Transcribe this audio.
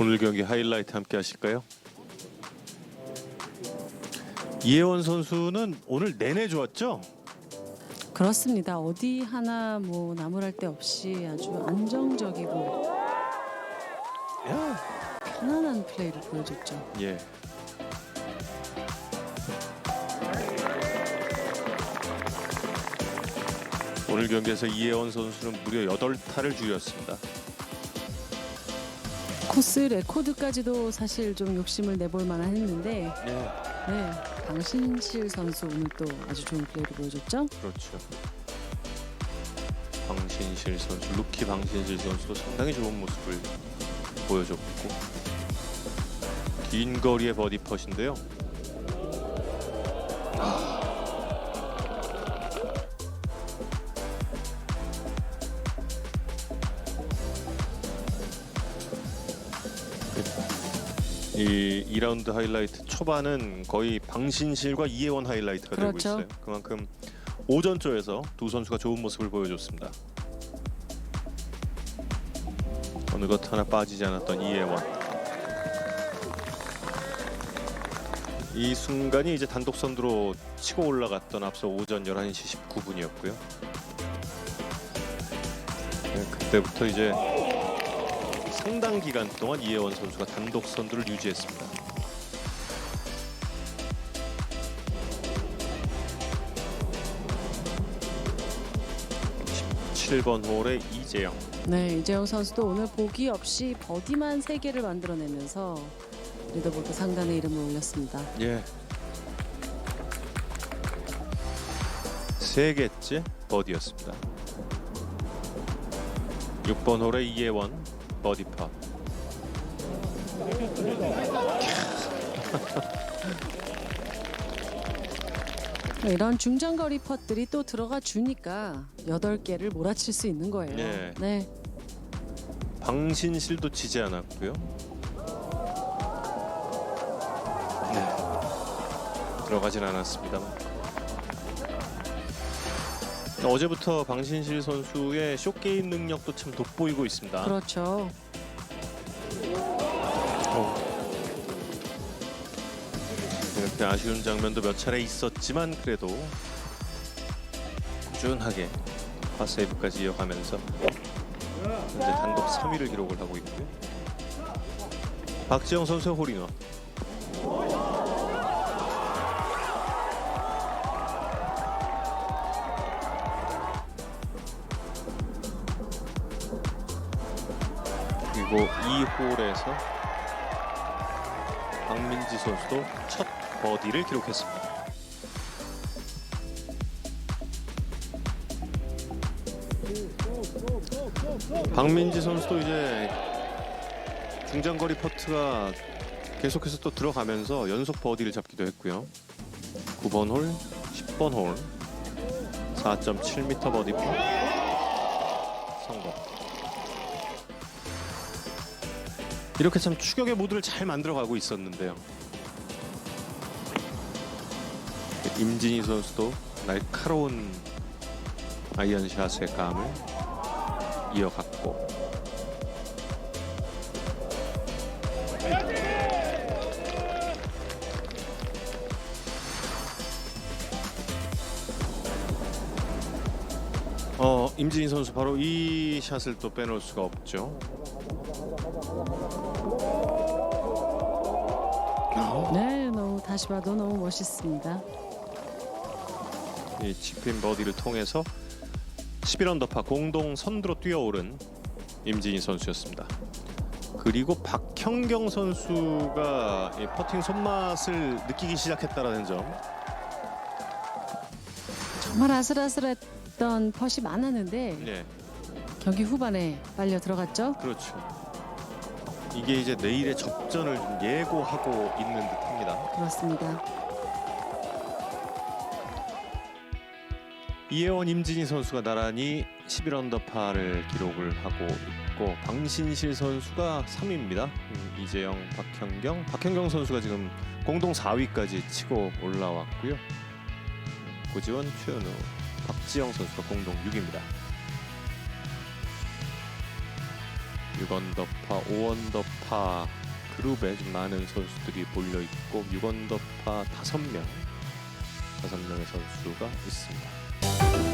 오늘 경기 하이라이트 함께 하실까요? 이혜원 선수는 오늘 내내 좋았죠? 그렇습니다. 어디 하나 뭐 나무랄 데 없이 아주 안정적이고 야. 편안한 플레이를 보여줬죠. 예. 오늘 경기에서 이혜원 선수는 무려 8타를 줄였습니다. 코스 레코드까지도 사실 좀 욕심을 내볼 만한 했는데 예. 네, 방신실 선수 오늘 또 아주 좋은 플레이를 보여줬죠. 그렇죠. 방신실 선수, 루키 방신실 선수도 상당히 좋은 모습을 보여줬고 긴 거리의 버디 펫인데요. 이 2라운드 하이라이트 초반은 거의 방신실과 이혜원 하이라이트가 되고 그렇죠. 있어요. 그만큼 오전조에서 두 선수가 좋은 모습을 보여줬습니다. 어느 것 하나 빠지지 않았던 이혜원. 이 순간이 이제 단독 선두로 치고 올라갔던 앞서 오전 11시 19분이었고요. 네, 그때부터 이제 상당 기간 동안 이혜원 선수가 단독 선두를 유지했습니다. 칠번 홀에 이재영. 네, 이재영 선수도 오늘 보기 없이 버디만 3개를 만들어내면서 리더보드 상단에 이름을 올렸습니다. 예. 세 개째 버디였습니다. 6번 홀에 이예원 버디 파. 이런 중장거리 펫들이 또 들어가 주니까 8개를 몰아칠 수 있는 거예요. 네. 네. 방신실도 지지 않았고요. 네. 들어가진 않았습니다만. 어제부터 방신실 선수의 쇼게임 능력도 참 돋보이고 있습니다. 그렇죠. 어. 이렇게 아쉬운 장면도 몇 차례 있었지만 그래도 꾸준하게 파세이브까지 이어가면서 현재 단독 3위를 기록을 하고 있고요. 박지영 선수의 홀인원. 그리고 이 홀에서 박민지 선수도 첫 버디를 기록했습니다. 박민지 선수도 이제 중장거리 퍼트가 계속해서 또 들어가면서 연속 버디를 잡기도 했고요. 9번 홀, 10번 홀, 4.7m 버디 퍼 성공. 이렇게 참 추격의 모드를 잘 만들어가고 있었는데요. 임진희 선수도 날카로운 아이언샷의 감을 이어갔고 어 임진희 선수 바로 이 샷을 또 빼놓을 수가 없죠. 네, 너무 다시 봐도 너무 멋있습니다. 이 치핀 버디를 통해서 11언더파 공동 선두로 뛰어오른 임진희 선수였습니다. 그리고 박형경 선수가 이 퍼팅 손맛을 느끼기 시작했다라는 점. 정말 아슬아슬했던 펫이 많았는데 네, 경기 후반에 빨려 들어갔죠. 그렇죠. 이게 이제 내일의 접전을 좀 예고하고 있는 듯합니다. 그렇습니다. 이혜원, 임진희 선수가 나란히 11언더파를 기록을 하고 있고 방신실 선수가 3위입니다. 음, 이재영, 박현경, 박현경 선수가 지금 공동 4위까지 치고 올라왔고요. 음, 고지원, 최현우, 박지영 선수가 공동 6위입니다. 6언더파, 5언더파 그룹에 좀 많은 선수들이 몰려 있고 6언더파 5명, 5명의 선수가 있습니다.